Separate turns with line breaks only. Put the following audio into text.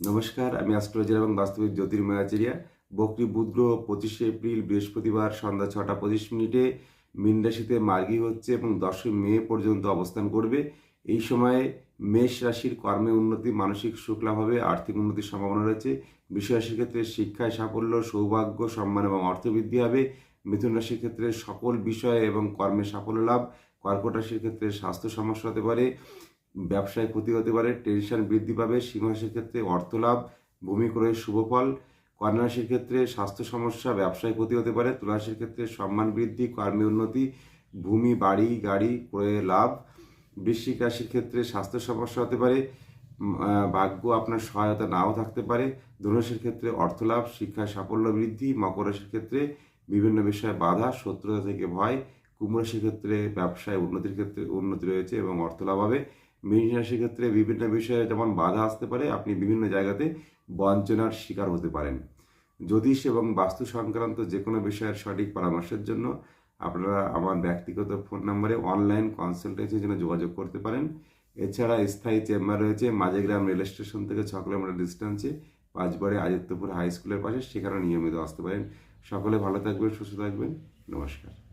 নমস্কার, আমি অ্যাস্ট্রোলজার এবং বাস্তবিক জ্যোতির্ময় আচার্যা বকরি বুধ গ্রহ পঁচিশে এপ্রিল, বৃহস্পতিবার সন্ধ্যা ছটা পঁচিশ মিনিটে মীন রাশিতে মার্গী হচ্ছে এবং দশই মে পর্যন্ত অবস্থান করবে। এই সময়ে মেষ রাশির কর্মে উন্নতি, মানসিক লাভ হবে, আর্থিক উন্নতির সম্ভাবনা রয়েছে। রাশির ক্ষেত্রে শিক্ষায় সাফল্য, সৌভাগ্য, সম্মান এবং অর্থবৃদ্ধি হবে। মিথুন রাশির ক্ষেত্রে সকল বিষয়ে এবং কর্মে সাফল্য লাভ। কর্কট রাশির ক্ষেত্রে স্বাস্থ্য সমস্যা হতে পারে। ব্যবসায় ক্ষতি হতে পারে টেনশন বৃদ্ধি পাবে সিংহাসের ক্ষেত্রে অর্থ লাভ, ভূমি ক্রয়ের শুভ ফল কন্যা ক্ষেত্রে স্বাস্থ্য সমস্যা, ব্যবসায় ক্ষতি হতে পারে তুলা ক্ষেত্রে সম্মান বৃদ্ধি, কর্মে উন্নতি, ভূমি, বাড়ি, গাড়ি ক্রয়ে লাভ, বৃশ্চিক রাশির ক্ষেত্রে স্বাস্থ্য সমস্যা হতে পারে ভাগ্য আপনার সহায়তা নাও থাকতে পারে, ধনুষের ক্ষেত্রে অর্থ লাভ শিক্ষায় সাফল্য বৃদ্ধি, মকর রাশির ক্ষেত্রে বিভিন্ন বিষয়ে বাধা, শত্রুতা থেকে ভয়, কুম্ভ রাশির ক্ষেত্রে ব্যবসায় উন্নতির ক্ষেত্রে উন্নতি রয়েছে এবং অর্থ লাভ হবে। মীন রাশির ক্ষেত্রে বিভিন্ন বিষয়ে যেমন বাধা আসতে পারে, আপনি বিভিন্ন জায়গাতে বঞ্চনার শিকার হতে পারেন। জ্যোতিষ এবং বাস্তু সংক্রান্ত যে কোনো বিষয়ের সঠিক পরামর্শের জন্য আপনারা আমার ব্যক্তিগত ফোন নম্বরে অনলাইন কনসালটেন্সির জন্য যোগাযোগ করতে পারেন। এছাড়া স্থায়ী চেম্বার রয়েছে মাঝেগ্রাম রেল স্টেশন থেকে ছ কিলোমিটার ডিস্টেন্সে পাঁচবারে আদিত্যপুর হাই স্কুলের পাশে, সেখানে নিয়মিত আসতে পারেন। সকলে ভালো থাকবেন, সুস্থ থাকবেন। নমস্কার।